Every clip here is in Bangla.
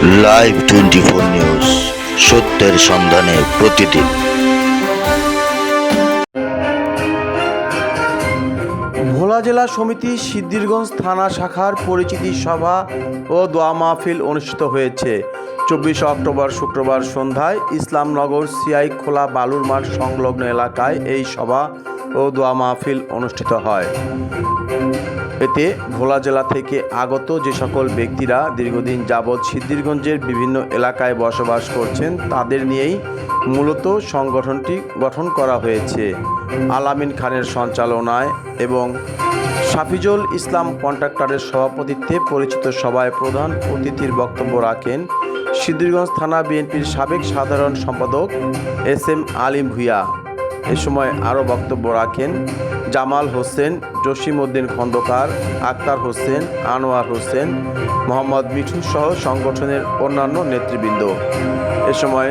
লাইভ টোয়েন্টি ফোর নিউজ সত্যের সন্ধানে প্রতিদিন। ভোলা জেলা সমিতি সিদ্ধিরগঞ্জ থানা শাখার পরিচিতি সভা ও দোয়া মাহফিল অনুষ্ঠিত হয়েছে। চব্বিশে অক্টোবর শুক্রবার সন্ধ্যায় ইসলামনগর সিআই খোলা বালুর মাঠ সংলগ্ন এলাকায় এই সভা ও দোয়া মাহফিল অনুষ্ঠিত হয়। এতে ভোলা জেলা থেকে আগত যে সকল ব্যক্তিরা দীর্ঘদিন যাবৎ সিদ্ধিরগঞ্জের বিভিন্ন এলাকায় বসবাস করছেন, তাদের নিয়েই মূলত সংগঠনটি গঠন করা হয়েছে। আলামিন খানের সঞ্চালনায় এবং সাফিজুল ইসলাম কন্ট্রাক্টরের সভাপতিত্বে পরিচিত সভায় প্রধান অতিথির বক্তব্য রাখেন সিদ্ধিরগঞ্জ থানা বিএনপির সাবেক সাধারণ সম্পাদক এস এম আলিম ভুইয়া। এ সময় আরও বক্তব্য রাখেন জামাল হোসেন, জসিমউদ্দিন খন্দকার, আক্তার হোসেন, আনোয়ার হোসেন, মোহাম্মদ মিঠু সহ সংগঠনের অন্যান্য নেতৃবৃন্দ। এ সময়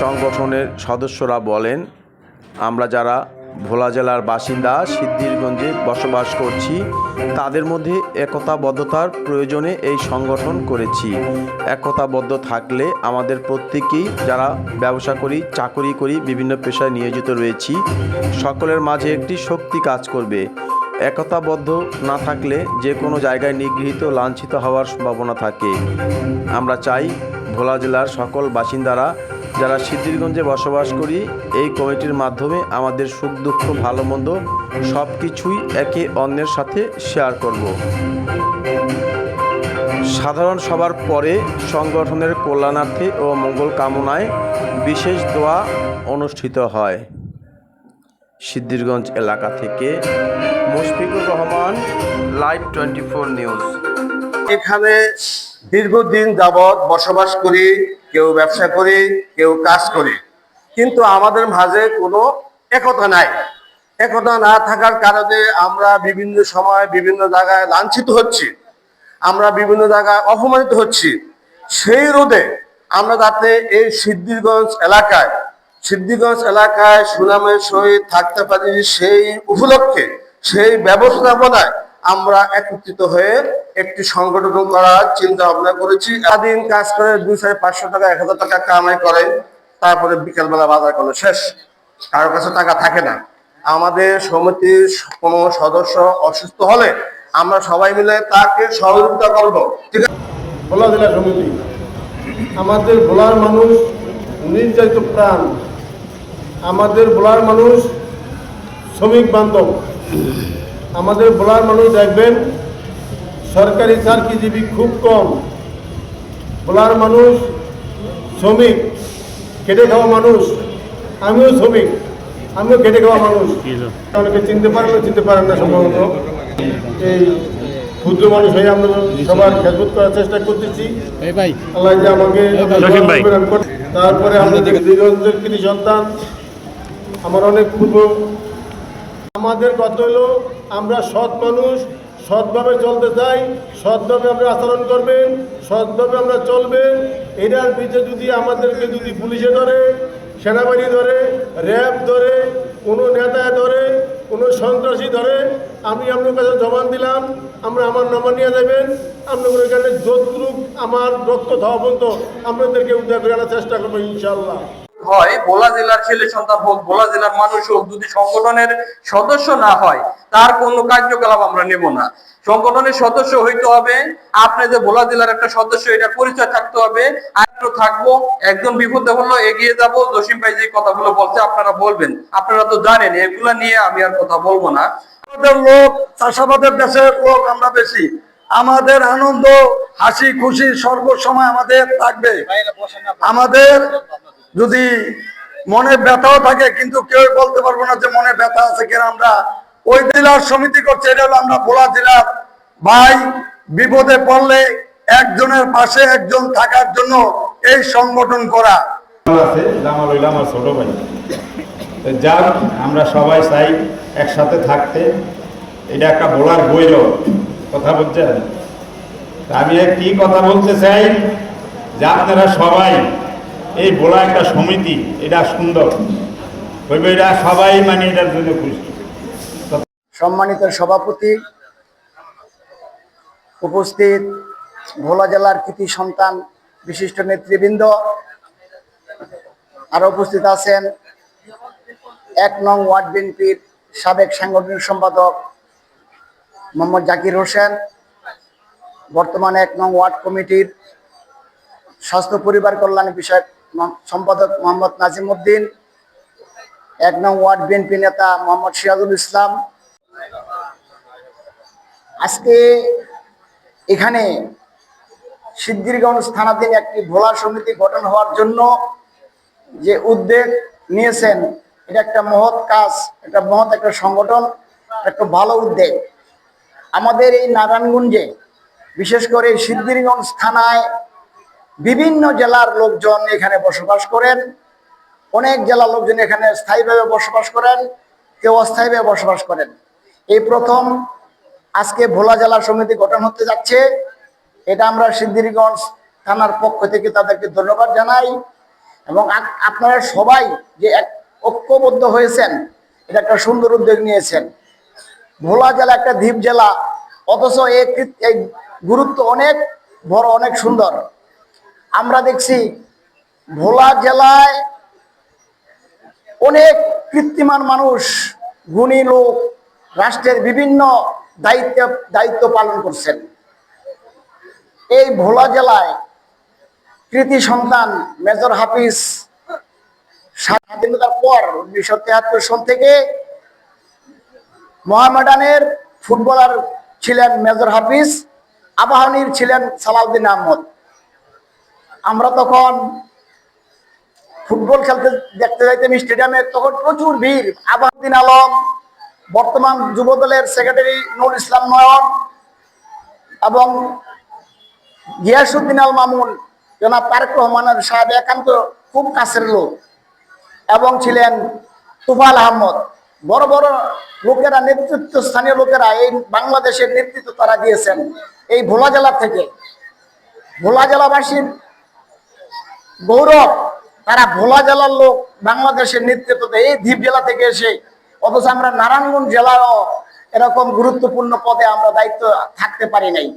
সংগঠনের সদস্যরা বলেন, আমরা যারা ভোলা জেলার বাসিন্দা সিদ্ধিরগঞ্জে বসবাস করছি। তাদের মধ্যে একতাবদ্ধতার প্রয়োজনে এই সংগঠন করেছি। একতাবদ্ধ থাকলে আমাদের প্রত্যেকেই যারা ব্যবসা করি, চাকরি করি, বিভিন্ন পেশায় নিয়োজিত রয়েছি, সকলের মাঝে একটি শক্তি কাজ করবে। একতাবদ্ধ না থাকলে যে কোনো জায়গায় নিগৃহীত, লাঞ্ছিত হওয়ার সম্ভাবনা থাকে। আমরা চাই ভোলা জেলার সকল বাসিন্দারা যারা সিদ্ধিরগঞ্জে বসবাস করি, এই কমিটির মাধ্যমে আমাদের সুখ, দুঃখ, ভালো, মন্দ সব কিছুই একে অন্যের সাথে শেয়ার করব। সাধারণ সভার পরে সংগঠনের কল্যাণার্থে ও মঙ্গল কামনায় বিশেষ দোয়া অনুষ্ঠিত হয়। সিদ্ধিরগঞ্জ এলাকা থেকে Mushfiqur Rahman live twenty four news এখানে দীর্ঘদিন যাবৎ বসবাস করি কেউ ব্যবসা করি, কেউ কাজ করি। কিন্তু আমাদের মাঝে কোনো একতা নাই। একতা না থাকার কারণে আমরা বিভিন্ন সময় বিভিন্ন জায়গায় লাঞ্ছিত হচ্ছি। আমরা বিভিন্ন জায়গায় অপমানিত হচ্ছি। সেই রোধে আমরা যাতে এই সিদ্ধিরগঞ্জ এলাকায়, সিদ্ধিগঞ্জ এলাকায় সুনামের সহিত থাকতে পারি সেই উপলক্ষে, সেই ব্যবস্থাপনায় আমরা একত্রিত হয়ে একটি সংগঠন করার চিন্তা ভাবনা করেছি। স্বাধীন কাজ করে সাড়ে পাঁচশো টাকা, এক হাজার টাকা কামাই করে, তারপরে বিকেলবেলা বাজার করলে শেষ। কারও কাছে টাকা থাকে না। আমাদের সমিতির কোনো সদস্য অসুস্থ হলে আমরা সবাই মিলে তাকে সহযোগিতা করব। ঠিক আছে? ভোলা জেলা সমিতি। আমাদের ভোলার মানুষ নির্যাতিত প্রাণ। আমাদের ভোলার মানুষ শ্রমিক বান্ধব। আমাদের বলার মানুষ দেখবেন সরকারি চাকরিজীবী খুব কম। বলার মানুষ শ্রমিক খেটে খাওয়া মানুষ। আমিও শ্রমিক আমিও খেটে খাওয়া মানুষ। অনেকে চিনতে পারেন না চিনতে পারেন না সম্ভবত। এই ক্ষুদ্র মানুষ হয়ে আমরা সবার খেদমত করার চেষ্টা করতেছি। আল্লাহ যে আমাকে তারপরে আমরা দীর্ঘজনের কৃতি সন্তান আমার অনেক পূর্ব আমাদের কথা হলো, আমরা সৎ মানুষ, সৎভাবে চলতে চাই, সৎভাবে আমরা আচরণ করবেন, সৎভাবে আমরা চলবেন। এটার পিছিয়ে যদি আমাদেরকে যদি পুলিশে ধরে, সেনাবাহিনী ধরে, র্যাব ধরে, কোনো নেতায় ধরে, কোনো সন্ত্রাসী ধরে, আমি আপনার কাছে জবান দিলাম আমরা আমার নাম্বার নিয়ে যাবেন, আপনাদের এখানে যতটুক আমার রক্ত খাওয়া পর্যন্ত আপনাদেরকে উদ্ধার করে আনার চেষ্টা করব ইনশাল্লাহ হয়, ভোলা জেলার ছেলে সন্তান হোক, ভোলা জেলার মানুষ হোক, যদি সংগঠনের সদস্য না হয়, তার কোনো কার্যকলাপ আমরা নেব না। সংগঠনের সদস্য হইতে হবে, আপনি যে ভোলা জেলার একটা সদস্য এটা পরিচয় থাকতে হবে আরও থাকব, একজন বিপদে হলো এগিয়ে যাব, জসিম ভাই যে কথাগুলো বলছে, আপনারা বলবেন। আপনারা তো জানেন, এগুলা নিয়ে আমি আর কথা বলব না। আমাদের লোক, চাষাবাদের দেশের লোক আমরা বেশি। আমাদের আনন্দ, হাসি, খুশি সর্বসময় আমাদের থাকবে। আমাদের যদি মনে ব্যথাও থাকে, কিন্তু কেউ বলতে পারব না যে মনে ব্যথা আছে কিনা আমরা। ওই জেলার সমিতি করছে, এটা হলো আমরা ভোলা জেলার ভাই। বিপদে পড়লে একজনের পাশে একজন থাকার জন্য এই সংগঠন করা। আছে আমার ছোট ভাই। আমরা সবাই চাই একসাথে থাকতে। এটা একটা বলার বইল, কথা বলছেন? আমি কি কথা বলতে চাই? যে আপনারা সবাই এই বলা একটা সমিতি, এটা সুন্দর। হইবে এটা সবাই মানে এটার জন্য খুশি। সম্মানিত সভাপতি, উপস্থিত ভোলা জেলার কৃতি সন্তান বিশিষ্ট নেতৃবৃন্দ, আরও উপস্থিত আছেন এক নং ওয়ার্ড বিএনপির সাবেক সাংগঠনিক সম্পাদক মোহাম্মদ জাকির হোসেন, বর্তমানে এক নং ওয়ার্ড কমিটির স্বাস্থ্য পরিবার কল্যাণ বিষয়ক সম্পাদক মোহাম্মদ নাজিম উদ্দিন এক নং ওয়ার্ড বিএনপি নেতা মোহাম্মদ সিরাজুল ইসলাম। আজকে এখানে সিদ্ধিরগঞ্জ থানাধীন একটি ভোলা সমিতি গঠন হওয়ার জন্য যে উদ্যোগ নিয়েছেন, এটা একটা মহৎ কাজ, একটা মহৎ একটা সংগঠন, একটা ভালো উদ্যোগ। আমাদের এই নারায়ণগঞ্জে বিশেষ করে সিদ্ধিরগঞ্জ থানায় বিভিন্ন জেলার লোকজন এখানে বসবাস করেন। অনেক জেলার লোকজন এখানে স্থায়ীভাবে বসবাস করেন, কেউ অস্থায়ীভাবে বসবাস করেন। এই প্রথম আজকে ভোলা জেলা সমিতি গঠন হতে যাচ্ছে। এটা আমরা সিদ্ধিরগঞ্জ থানার পক্ষ থেকে তাদেরকে ধন্যবাদ জানাই এবং আপনারা সবাই যে এক, ঐক্যবদ্ধ হয়েছেন, এটা একটা সুন্দর উদ্যোগ নিয়েছেন। ভোলা জেলা একটা দ্বীপ জেলা, অথচ এই গুরুত্ব অনেক, বড় অনেক সুন্দর। আমরা দেখছি ভোলা জেলায় অনেক কৃত্রিমান মানুষ, গুণী লোক রাষ্ট্রের বিভিন্ন দায়িত্ব দায়িত্ব পালন করছেন। এই ভোলা জেলায় কৃতি সন্তান মেজর হাফিজ স্বাধীনতার পর উনিশশো তেহাত্তর সন থেকে মোহামেডানের ফুটবলার ছিলেন মেজর হাফিজ, আবাহনীর ছিলেন সালাউদ্দিন আহমদ। আমরা তখন ফুটবল খেলতে দেখতে যাইতাম স্টেডিয়ামে, তখন প্রচুর ভিড়। আবাহদ্দিন আলম, বর্তমান যুব দলের সেক্রেটারি নুর ইসলাম নয়ন এবং গিয়াসুদ্দিন আল মামুন, জনাব তারেক রহমানের সাহেব একান্ত খুব কাছের লোক এবং ছিলেন তুফাল আহমদ। বড় বড় লোকেরা, নেতৃত্ব, স্থানীয় লোকেরা এই বাংলাদেশের নেতৃত্ব তারা দিয়েছেন এই ভোলা জেলা থেকে। ভোলা জেলাবাসীর গৌরব, তারা ভোলা জেলার লোক, বাংলাদেশের নেতৃত্বতে এই দ্বীপ জেলা থেকে এসে, অথচ আমরা নারায়ণগঞ্জ জেলায়ও এরকম গুরুত্বপূর্ণ পদে আমরা দায়িত্ব থাকতে পারি নাই।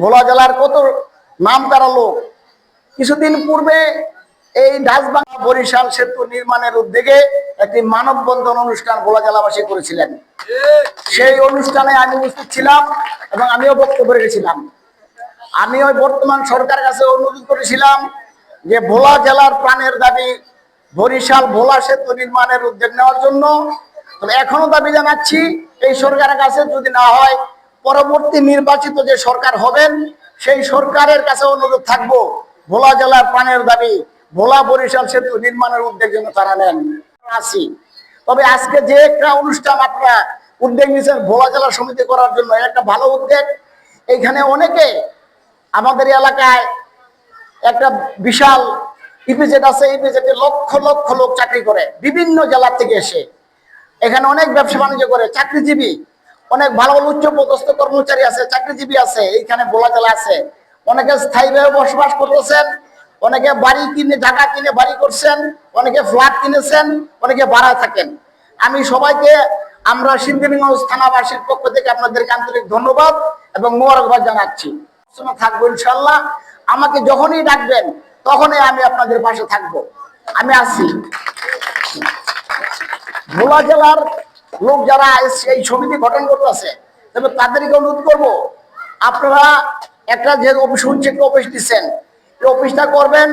ভোলা জেলার কত নাম করা লোক। কিছুদিন পূর্বে এই ডাচবাংলা বরিশাল সেতু নির্মাণের উদ্যোগে একটি মানববন্ধন অনুষ্ঠান ভোলা জেলাবাসী করেছিলেন। সেই অনুষ্ঠানে আমি উপস্থিত ছিলাম এবং আমিও বক্তব্য রেখেছিলাম। আমি ওই বর্তমান সরকারের কাছে অনুরোধ করেছিলাম যে ভোলা জেলার প্রাণের দাবি বরিশাল ভোলা সেতু নির্মাণের উদ্যোগ নেওয়ার জন্য, তবে এখনও দাবি জানাচ্ছি, এই সরকারের কাছে যদি না হয়, পরবর্তী নির্বাচিত যে সরকার হবেন, সেই সরকারের কাছে অনুরোধ থাকব, ভোলা জেলার প্রাণের দাবি, ভোলা বরিশাল সেতু নির্মাণের উদ্যোগ যেন তারা নেন। আসি তবে আজকে যে একটা অনুষ্ঠান আপনারা উদ্যোগ নিয়েছেন ভোলা জেলা সমিতি করার জন্য একটা ভালো উদ্যোগ। এইখানে অনেকে আমাদের এলাকায় একটা বিশাল ইপিজেড আছে, ইপিজেডে লক্ষ লক্ষ লোক চাকরি করে, বিভিন্ন জেলার থেকে এসে। এখানে অনেক ব্যবসা বাণিজ্য করে, চাকরিজীবী, অনেক ভালো ভালো উচ্চ পদস্থ কর্মচারী আছে, চাকরিজীবী আছে, এইখানে বোলা জেলা আছে। অনেকে স্থায়ীভাবে বসবাস করতেছেন, অনেকে বাড়ি কিনে ঢাকা কিনে, বাড়ি করছেন, অনেকে ফ্ল্যাট কিনেছেন, অনেকে ভাড়ায় থাকেন। আমি সবাইকে, আমরা সিন্দিনগঞ্জ থানাবাসীর পক্ষ থেকে আপনাদেরকে আন্তরিক ধন্যবাদ এবং মোবারকবাদ জানাচ্ছি। থাকব ইনশাল্লাহ আমাকে যখনই ডাকবেন, তখনই আমি আপনাদের পাশে থাকব। আমি আছি ভোলা জেলার লোক যারা এই সমিতি গঠন করতেছে, তবে তাদেরকে অনুরোধ করব, আপনারা একটা যে অফিস হচ্ছে একটা অফিস দিচ্ছেন, এই অফিসটা করবেন,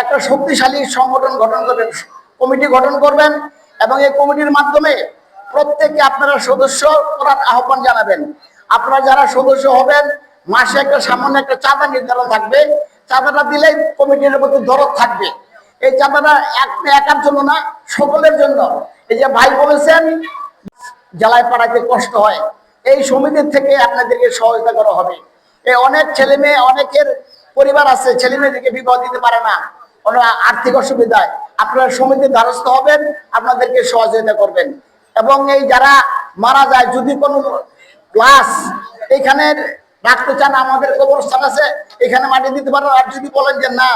একটা শক্তিশালী সংগঠন গঠন করবেন, কমিটি গঠন করবেন, এবং এই কমিটির মাধ্যমে প্রত্যেককে আপনারা সদস্য করার আহ্বান জানাবেন। আপনারা যারা সদস্য হবেন মাসে একটা সামান্য একটা চাঁদা নির্ধারণ থাকবে। চাঁদাটা দিলেই কমিটির প্রতি দরদ থাকবে। এই চাঁদাটা এক একার জন্য না, সকলের জন্য। এই যে ভাই বলেছেন জ্বালায় পাড়াতে কষ্ট হয়। এই সমিতির থেকে আপনাদেরকে সহযোগিতা করা হবে। এই অনেক ছেলে মেয়ে, অনেকের পরিবার আছে, ছেলে মেয়েদেরকে বিবাহ দিতে পারে না। অনেক আর্থিক অসুবিধায়। আপনারা সমিতির দ্বারস্থ হবেন, আপনাদেরকে সহযোগিতা করবেন। এবং এই যারা মারা যায়, যদি কোনো ক্লাস এখানে রাখতে চান আমাদের কবরস্থান আছে, এখানে মাটি দিতে পারেন আর যদি বলেন যে না,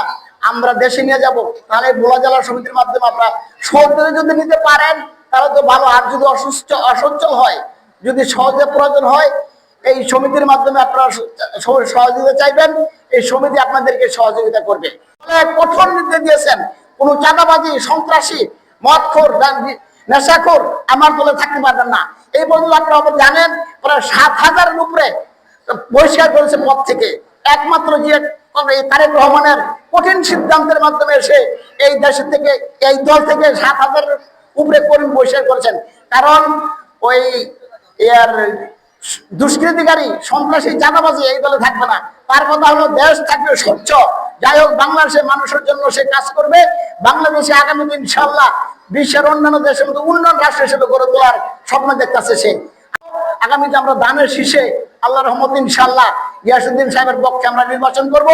আমরা দেশে নিয়ে যাব, তাহলে ভোলা জেলা সমিতির মাধ্যমে আপনারা সহজে যদি নিতে পারেন, তাহলে তো ভালো। আর যদি অসুস্থ, অসচ্ছল হয়, যদি সহজে প্রয়োজন হয়, এই সমিতির মাধ্যমে আপনারা সহযোগিতা চাইবেন। এই সমিতি আপনাদেরকে সহযোগিতা করবে। কঠোর নির্দেশ দিয়েছেন। কোন চাঁদাবাজি, সন্ত্রাসী, মদখোর নেশাখোর আমার দলে থাকতে পারবেন না। এই পর্যন্ত আপনারা জানেন, প্রায় সাত হাজারের উপরে বহিষ্কার করেছে পদ থেকে। একমাত্র যে এই তারেক রহমানের কঠিন সিদ্ধান্তের মাধ্যমে এসে এই দেশের থেকে, এই দল থেকে সাত হাজারের উপরে কর্মী বহিষ্কার করেছেন। কারণ ওই এর দুষ্কৃতিকারী, সন্ত্রাসী চাঁদাবাজি এই দলে থাকবে না। তার কথা হলো দেশ থাকবে স্বচ্ছ। যাই হোক, বাংলাদেশের মানুষের জন্য সে কাজ করবে। বাংলাদেশে আগামী দিন ইনশাল্লাহ বিশ্বের অন্যান্য দেশের মতো উন্নয়ন রাষ্ট্র হিসেবে গড়ে তোলার স্বপ্ন দেখতেছে সে। আগামীতে আমরা দানের শীষে আল্লাহ রহমত ইনশাল্লাহ গিয়াসুদ্দিন সাহেবের পক্ষে আমরা নির্বাচন করব।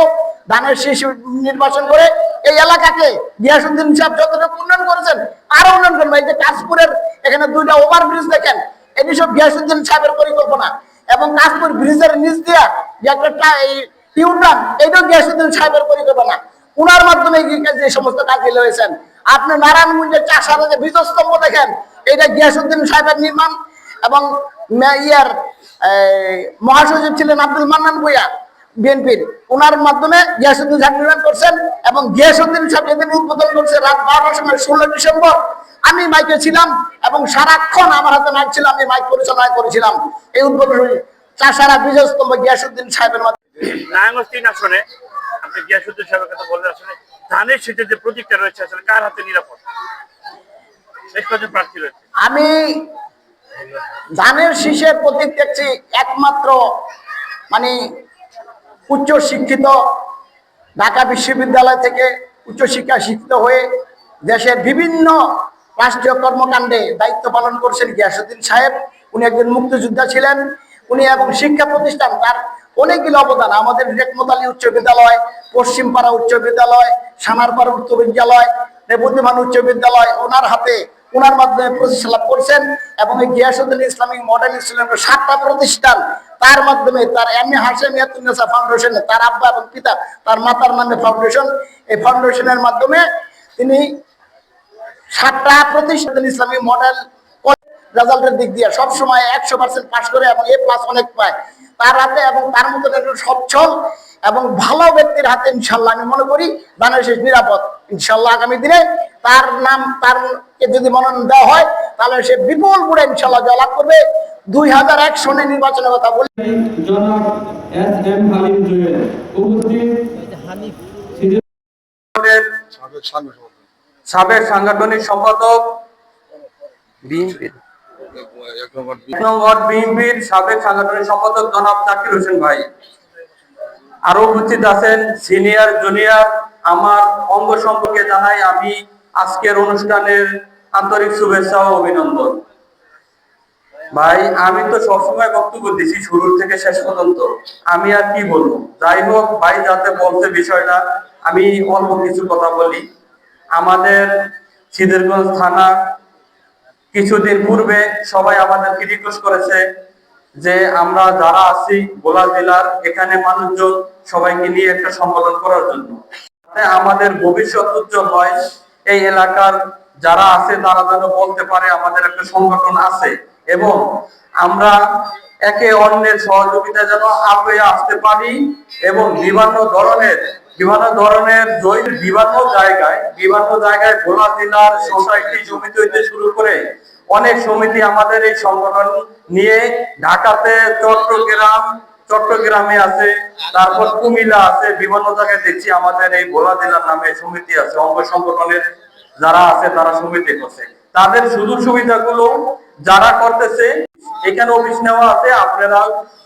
দানের শীষ নির্বাচন করে এই এলাকাকে গিয়াসুদ্দিন সাহেব যতটুকু উন্নয়ন করেছেন, আরও উন্নয়ন করব এই যে কাশপুরের এখানে দুইটা ওভার ব্রিজ দেখেন, এটি সব গিয়াসুদ্দিন সাহেবের পরিকল্পনা। এবং কাশপুর ব্রিজের নিচ দিয়া যে একটা এই ইউটার্ন এটাও গিয়াসুদ্দিন সাহেবের পরিকল্পনা। উনার মাধ্যমে যে সমস্ত কাজগুলো হয়েছেন। আপনি নারায়ণগঞ্জের চাষারা যে বীজস্তম্ভ দেখেন, এটা গিয়াসুদ্দিন সাহেবের নির্মাণ। এবং মে- ইয়ার এই, মহাসচিব ছিলেন আব্দুল মান্নান ভুইয়া বিএনপির। ওনার মাধ্যমে গিয়াসুদ্দিন সাহেব নির্মাণ করছেন এবং গিয়াসুদ্দিন সাহেব যেদিন উদ্বোধন করছে রাত বারোটার সময় ষোলো ডিসেম্বর আমি মাইকে ছিলাম এবং সারাক্ষণ আমার হাতে মাইক ছিল আমি মাইক পরিচালনা করেছিলাম। এই উদ্বোধন চাষারা বিজয়স্তম্ভ গিয়াসুদ্দিন সাহেবের মাধ্যমে। আসনে আপনি গিয়াসুদ্দিন সাহেবের কথা বললেন আসলে ধানের শীতের যে প্রতীকটা রয়েছে আসলে কার হাতে নিরাপদ? বেশ কয়েকজন প্রার্থী রয়েছে। আমি ধানের শীষের প্রতীক দেখছি একমাত্র মানে উচ্চ শিক্ষিত ঢাকা বিশ্ববিদ্যালয় থেকে উচ্চ শিক্ষা শিক্ষিত হয়ে দেশের বিভিন্ন রাষ্ট্রীয় কর্মকাণ্ডে দায়িত্ব পালন করছেন গিয়াসুদ্দিন সাহেব। উনি একজন মুক্তিযোদ্ধা ছিলেন। উনি এবং শিক্ষা প্রতিষ্ঠান, তার অনেকগুলো অবদান। আমাদের রেকমতালী উচ্চ বিদ্যালয়, পশ্চিমপাড়া উচ্চ বিদ্যালয়, সানারপাড়া উচ্চ বিদ্যালয় বুদ্ধিমান উচ্চ বিদ্যালয়, ওনার হাতে ওনার মাধ্যমে প্রতিষ্ঠা লাভ করছেন এবং এই গিয়াসুদ্দিন ইসলামিক মডেল ইসলামের সাতটা প্রতিষ্ঠান, তার মাধ্যমে তার M A Hashem Yatunnesa foundation তার আব্বা এবং পিতা, তার মাতার নামে ফাউন্ডেশন এই ফাউন্ডেশনের মাধ্যমে তিনি সাতটা প্রতিষ্ঠান ইসলামিক মডেল রেজাল্টের দিক দিয়ে সবসময় একশো পার্সেন্ট পাস করে এবং এ প্লাস অনেক পায়। তার হাতে এবং তার মতন একজন সচ্ছল এবং ভালো ব্যক্তির হাতে ইনশাল্লাহ আমি মনে করি বাংলাদেশের নিরাপদ। ইনশাল্লাহ আগামী দিনে তার নাম তার যদি মনোনয়ন দেওয়া হয় তাহলে সে বিপুল করে ইনশাল্লাহ জয়লাভ করবে। দুই হাজার এক সনে নির্বাচনের কথা বলি জনাব এস এম হালিম জুয়েল উপস্থিত। সাবেক সাংগঠনিক সম্পাদক। বিএনপির এক নম্বর বিএনপির সাবেক সাংগঠনিক সম্পাদক জনাব জাকির হোসেন ভাই। আরও উপস্থিত আছেন সিনিয়র জুনিয়র। আমার অঙ্গ সম্পর্কে জানাই আমি আজকের অনুষ্ঠানের আন্তরিক শুভেচ্ছা ও অভিনন্দন। ভাই, আমি তো সবসময় বক্তব্য দিছি শুরু থেকে শেষ পর্যন্ত। আমি আর কি বলব? যাই হোক, ভাই, যাতে বলতে বিষয়টা, আমি অল্প কিছু কথা বলি। আমাদের সিদ্ধিরগঞ্জ থানা কিছুদিন পূর্বে সবাই আমাদেরকে রিকোয়েস্ট করেছে যে আমরা যারা আছি গোলা জেলার, এখানে মানুষজন সবাইকে নিয়ে একটা সম্মেলন করার জন্য। আমাদের ভবিষ্যৎ উজ্জ্বল হয়। এই এলাকার যারা আছে, তারা যেন বলতে পারে আমাদের একটা সংগঠন আছে এবং আমরা একে অন্যের সহযোগিতা যেন আগে আসতে পারি এবং বিভিন্ন ধরনের বিভিন্ন ধরনের জৈব বিভিন্ন জায়গায় বিভিন্ন জায়গায় ভোলা জেলার সোসাইটি সমিতি হইতে শুরু করে অনেক সমিতি আমাদের এই সংগঠন নিয়ে, ঢাকাতে চট্টগ্রাম চট্টগ্রামে আছে, তারপর কুমিল্লা আছে, বিভিন্ন জায়গায় দেখছি আমাদের এই ভোলা জেলার নামে সমিতি আছে, অঙ্গ সংগঠনের যারা আছে তারা সমিতি করছে। তাদের সুযোগ সুবিধাগুলো যারা করতেছে, এখানে অফিস নেওয়া আছে, আপনারা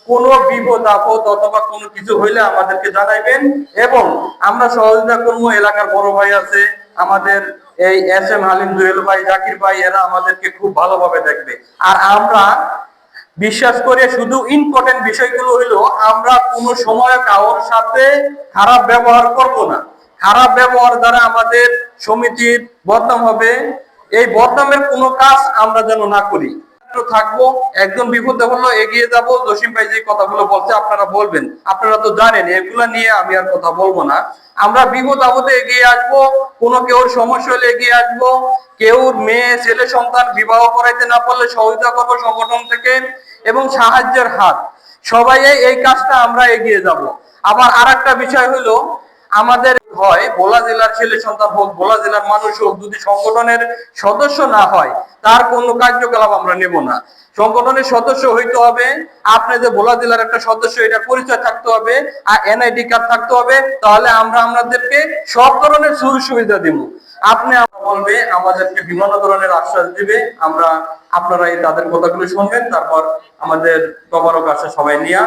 কোনো বিপদ, আপদ অথবা কোনো কিছু হইলে আমাদেরকে জানাইবেন এবং আমরা সহযোগিতা করব। এলাকার বড় ভাই আছে, আমাদের এই এস এম হালিম জুয়েল ভাই, জাকির ভাই, এরা আমাদেরকে খুব ভালোভাবে দেখবে। আর আমরা বিশ্বাস করে শুধু ইম্পর্টেন্ট বিষয়গুলো হলো, আমরা কোনো সময় কারোর সাথে খারাপ ব্যবহার করব না। খারাপ ব্যবহার দ্বারা আমাদের সমিতির বদনাম হবে। এই বদনামের কোনো কাজ আমরা যেন না করি। থাকব, একজন বিপদে এগিয়ে যাব। জসিম ভাই যে কথাগুলো বলছে, আপনারা বলবেন। আপনারা তো জানেন, এগুলা নিয়ে আমি আর কথা বলব না। আমরা বিপদ আপদে এগিয়ে আসব, কোনো কেউ সমস্যা হলে এগিয়ে আসব। কেউ মেয়ে, ছেলে, সন্তান বিবাহ করাইতে না পারলে সহযোগিতা করব সংগঠন থেকে এবং সাহায্যের হাত। সবাই এই কাজটা আমরা এগিয়ে যাব। আবার আর বিষয় হলো, আমাদের হয় ভোলা জেলার ছেলে সন্তান হোক, ভোলা জেলার মানুষ হোক, যদি সংগঠনের সদস্য না হয়, তার কোনো কার্যকলাপ আমরা নেব না। সংগঠনের সদস্য হইতে হবে, আপনি যে ভোলা জেলার একটা সদস্য, এটা পরিচয় থাকতে হবে, আর এনআইডি কার্ড থাকতে হবে, তাহলে আমরা আপনাদেরকে সব ধরনের সুযোগ সুবিধা দিব। আপনি বলবে, আমাদেরকে বিভিন্ন ধরনের আশ্বাস দিবে, আমরা আপনারা তাদের কথাগুলো শুনবেন, তারপর আমাদের তবারক আসে সবাই নিয়ে।